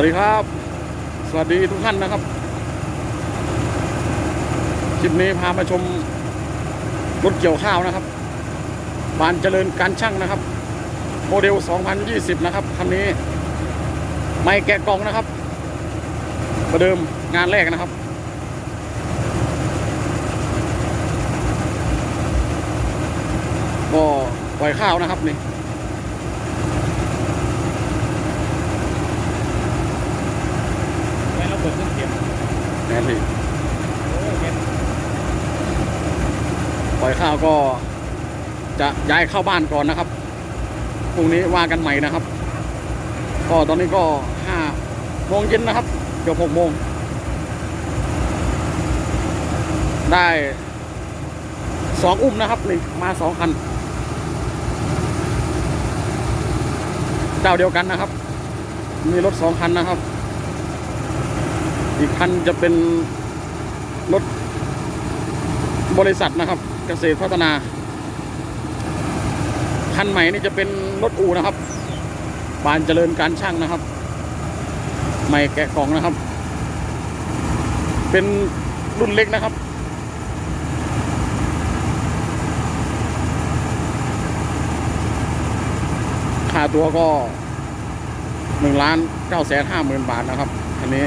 วัสดีครับ สวัสดีทุกท่านนะครับ คลิปนี้พามาชมรถเกี่ยวข้าวนะครับ บานเจริญการช่างนะครับ โมเดล 2020 นะครับคันนี้ ไม่แกะกล่องนะครับ ประเดิมงานแรกนะครับ ก็ปล่อยข้าวนะครับนี่ ไม่เราเปิดเครื่องเสียง แน่นพี่ โอ้ยเป็น ปล่อยข้าวก็จะย้ายเข้าบ้านก่อนนะครับพรุ่งนี้ว่ากันใหม่นะครับ ก็ตอนนี้ก็ห้าโมงเย็นนะครับเกือบหกโมง ได้สองอุ้มนะครับนี่มาสองคัน เจ้าเดียวกันนะครับ มีรถสองคันนะครับ อีกคันจะเป็นรถบริษัทนะครับ เกษตรพัฒนา คันใหม่นี่จะเป็นรถอูนะครับบานเจริญการช่างนะครับ ใหม่แกะกล่องนะครับ เป็นรุ่นเล็กนะครับค่าตัวก็หนึ่งล้านเก้าแสนห้าหมื่นบาทนะครับ อันนี้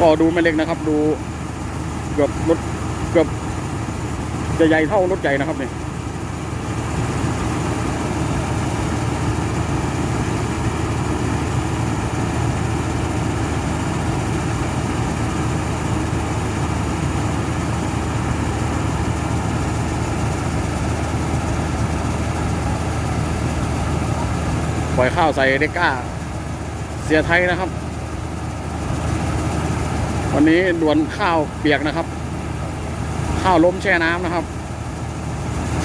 ก็ดูไม่เล็กนะครับ ดูเกือบรถ เกือบจะใหญ่เท่ารถใหญ่นะครับนี่ปล่อยข้าวใส่เด็กก้า เสียไทยนะครับ วันนี้ด่วนข้าวเปียกนะครับ ข้าวล้มแช่น้ำนะครับ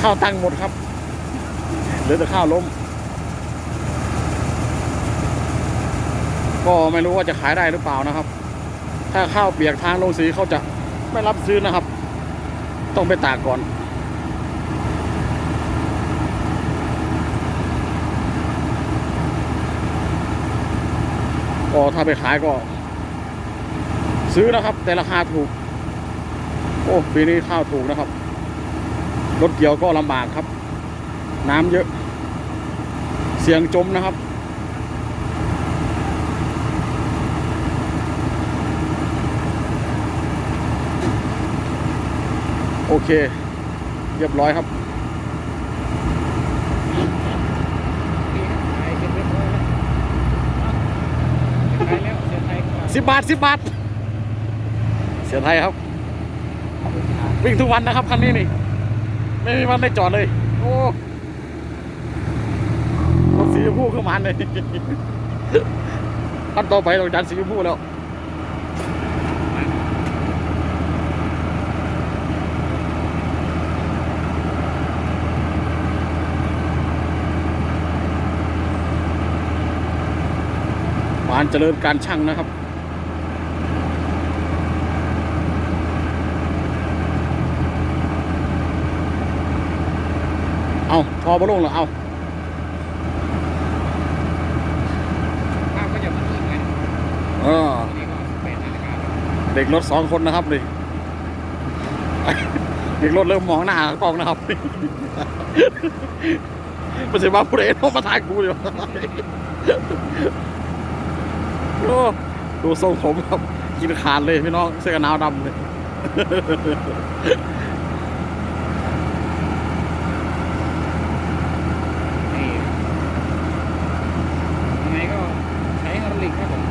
ข้าวตั้งหมดครับเหลือแต่ข้าวล้ม ก็ไม่รู้ว่าจะขายได้หรือเปล่านะครับ ถ้าข้าวเปียกทางลงสีเขาจะไม่รับซื้อนะครับ ต้องไปตากก่อนก็ถ้าไปขายก็ ซื้อนะครับ แต่ราคาถูก โอ้ปีนี้ข้าวถูกนะครับ รถเกี่ยวก็ลำบากครับ น้ำเยอะ เสียงจมนะครับโอเค เรียบร้อยครับ สิบบาทสิบบาท เสียไทยครับ วิ่งทุกวันนะครับคันนี้นี่ ไม่มีวันได้จอดเลย โอ้รถสีชมพูเข้ามาเลยขั้นต่อไปต้องจันสีชมพูแล้วบานเจริญการช่างนะครับ เอาทอบลงเหรอเอาข้าวก็จะมาอีกไงเออนี่ก็แปดนาฬิกาแล้วเด็กรถสองคนนะครับนี่เด็กรถเริ่มมองหน้ากล้องนะครับมันจะมาผู้ใดโทรมาถ่ายกูอยู่โอ้ดูทรงผมครับกินขาดเลยพี่น้องเสื้อกันหนาวดำเลย นี่ยังไงก็ใช้ฮาร์ลิกครับผม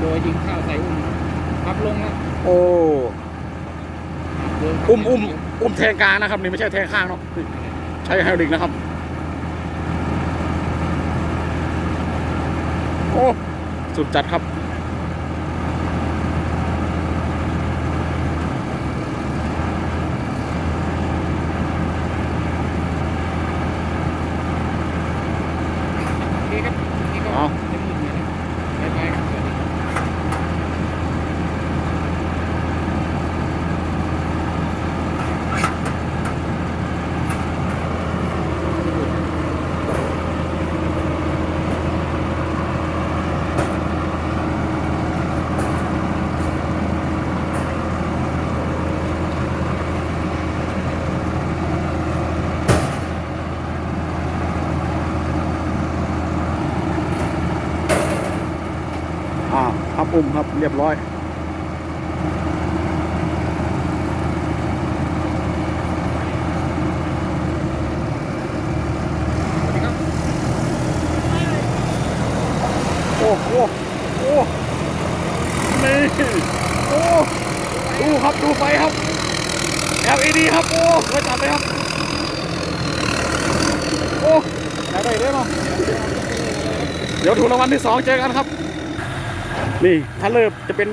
โดยยิงข้าวใส่อุ้มพับลงแล้วโอ้ เดินเข้าอุ้มอุ้มอุ้มแทงกลางนะครับนี่ไม่ใช่แทงข้างเนาะนี่ใช้ไฮดรอลิกนะครับ โอ้ สุดจัดครับ โอเคครับนี่ก็ เอา เต็มมือเลยนะบ๊ายบายครับสวัสดีครับ เปุ่มครับเรียบร้อยสวัสดีครับโอ้โหโอ้นี่โอ้ดูครับดูไฟครับ LED ครับ โอ้สวยจัดเลยครับ โอ้อยากได้เลยเนาเดี๋ยวถูกรางวัลที่สองเจอกันครับ นี่ถ้าเลิฟจะเป็น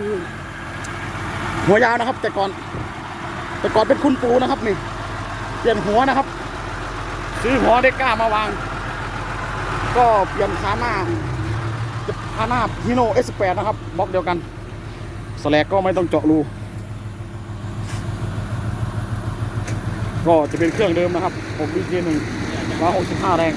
หัวยาวนะครับ แต่ก่อน แต่ก่อนเป็นคุณปูนะครับนี่เปลี่ยนหัวนะครับ ซื้อหัวเด็กก้ามาวาง ก็เปลี่ยนขาหน้าจะพาหน้าฮีโน่ S8 นะครับบล็อกเดียวกันสแลกก็ไม่ต้องเจาะรูก็จะเป็นเครื่องเดิมนะครับ6 BK1 165แรง